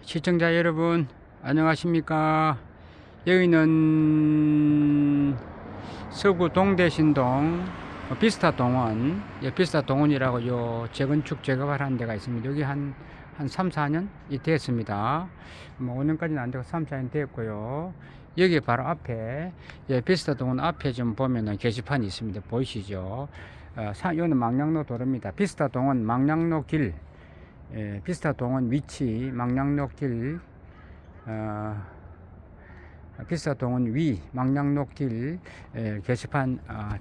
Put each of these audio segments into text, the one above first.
시청자 여러분 안녕하십니까? 여기는 서구 동대신동 비스타 동원. 예, 비스타 동원이라고 요 재건축 재개발 하는 데가 있습니다. 여기 한, 한 3, 4년 이 됐습니다. 뭐 5년까지는 안 되고 3, 4년 됐고요. 여기 바로 앞에 예, 비스타 동원 앞에 좀 보면은 게시판이 있습니다. 보이시죠? 어, 사, 여기는 망량로 도로입니다. 비스타 동원 망량로 길 예, 비스타 동원 위치 망량로 길 어, 비스타 동원 위 망량로 길 예, 게시판 아,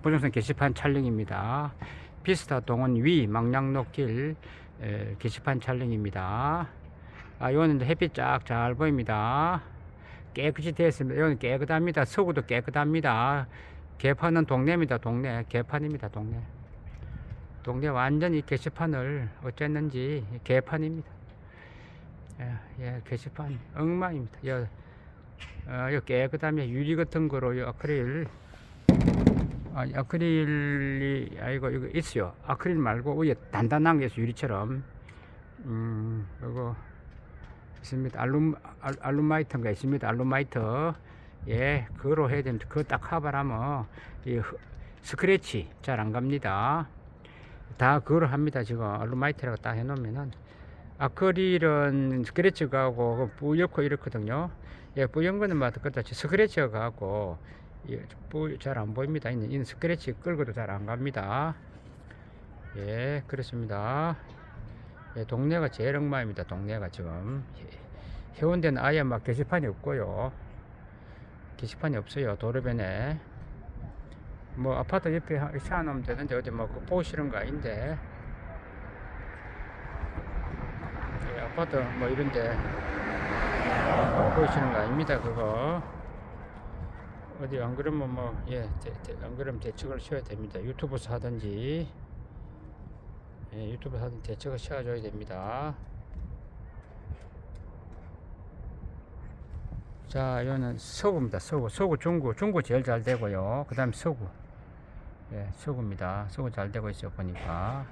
부동산 게시판 촬영입니다. 비스타 동원 위 망량로 길 예, 게시판 촬영입니다. 아, 이거는 햇빛 쫙 잘 보입니다. 깨끗이 되었습니다. 이거는 깨끗합니다. 서구도 깨끗합니다. 개판은 동네입니다. 동네 개판입니다. 동네. 동네 완전히 게시판을 어쨌는지 개판입니다. 예, 예 게시판 엉망입니다. 여, 어, 여 깨끗하면 유리 같은 거로 요 아크릴 아, 아크릴이 아이고 이거 있어요. 아크릴 말고 위에 단단한 게 있어요. 유리처럼 음 이거 있습니다. 알룸 알, 알루마이트가 있습니다. 알루마이트 예 그거로 해야 됩니다. 그거 딱 커버하면 이 흐- 스크래치 잘 안 갑니다. 다 그걸 합니다. 지금 알루마이트라고 딱 해놓으면은 아크릴은 스크래치가 하고 뿌옇고 이렇거든요. 예, 뿌연 거는 뭐 그렇다. 스크래치가 가고 잘안 보입니다. 이는, 이는 스크래치 끌고도 잘 안 갑니다. 예, 그렇습니다. 예, 동네가 제일 엉망입니다. 동네가 지금 해- 해운대는 아예 막 게시판이 없고요. 게시판이 없어요. 도로변에. 뭐 아파트 옆에 하- 세워놓으면 되는데 어디 뭐 보기 싫은 거 아닌데. 예, 아파트 뭐 이런데 싫은 거 아닙니다 그거. 어디 안 그러면 뭐예안 그러면 대책을 쉬어야 됩니다. 유튜브에서 하든지. 예, 유튜브에서 하든 대책을 쉬어줘야 됩니다. 자 이거는 서구입니다. 서구. 서구 중구. 중구 제일 잘 되고요. 그 다음 서구 예, 서구입니다. 서구 잘 되고 있어요, 보니까.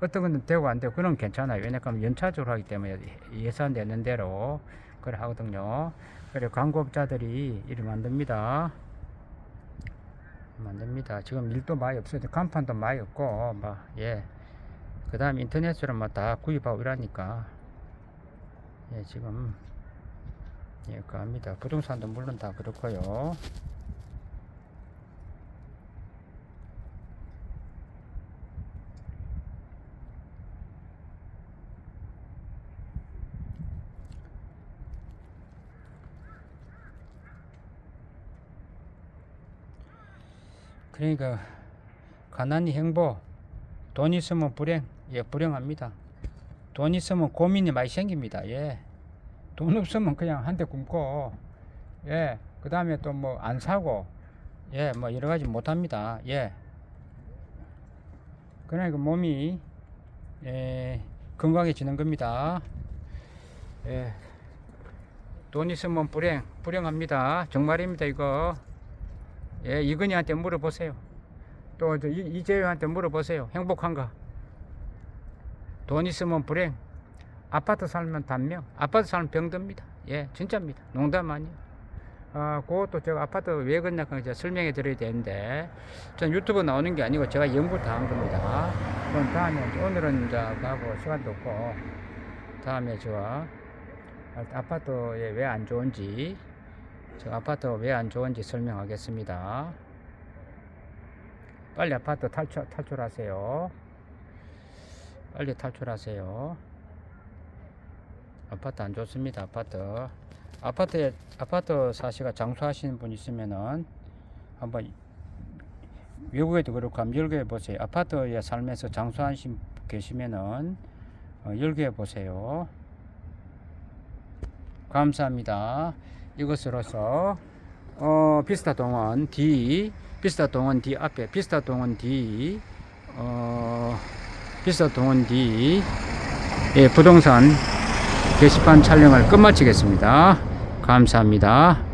어떤 건 되고 안 되고, 그건 괜찮아요. 왜냐하면 연차적으로 하기 때문에 예산되는 대로 그래 하거든요. 그래, 광고업자들이 이를 만듭니다. 만듭니다. 지금 일도 많이 없어요. 간판도 많이 없고, 막, 예. 그 다음 인터넷으로 막 다 구입하고 이러니까, 예, 지금, 예, 그 합니다. 부동산도 물론 다 그렇고요. 그러니까 가난이 행보 돈 있으면 불행 예 불행합니다. 돈 있으면 고민이 많이 생깁니다 예 돈 없으면 그냥 한 대 굶고 예 그 다음에 또 뭐 안 사고 예 뭐 여러 가지 못 합니다 예. 그러니까 몸이 예 건강해지는 겁니다 예 돈 있으면 불행 불행합니다. 정말입니다 이거 예, 이근희한테 물어보세요. 또저 이- 이재효한테 물어보세요. 행복한가? 돈 있으면 불행. 아파트 살면 단명. 아파트 살면 병듭니다. 예, 진짜입니다. 농담 아니에요. 아, 그것도 제가 아파트 왜 그러냐 제가 설명해 드려야 되는데, 전 유튜브 나오는 게 아니고 제가 연구를 다 한 겁니다. 그럼 다음에 오늘은 이제 가고 시간도 없고, 다음에 제가 아파트에 왜 안 좋은지, 저 아파트 왜안 좋은지 설명하겠습니다. 빨리 아파트 탈출, 탈출하세요. 빨리 탈출하세요. 아파트 안 좋습니다. 아파트. 아파트에, 아파트 사시가 장수하시는 분 있으면은 한번 외국에도 그렇고 한번 열거해 보세요. 아파트에 살면서 장수하신 분 계시면은 어, 열거해 보세요. 감사합니다. 이것으로서 어, 비스타 동원 D 비스타 동원 D 앞에 비스타 동원 D 어, 비스타 동원 D 예, 부동산 게시판 촬영을 끝마치겠습니다. 감사합니다.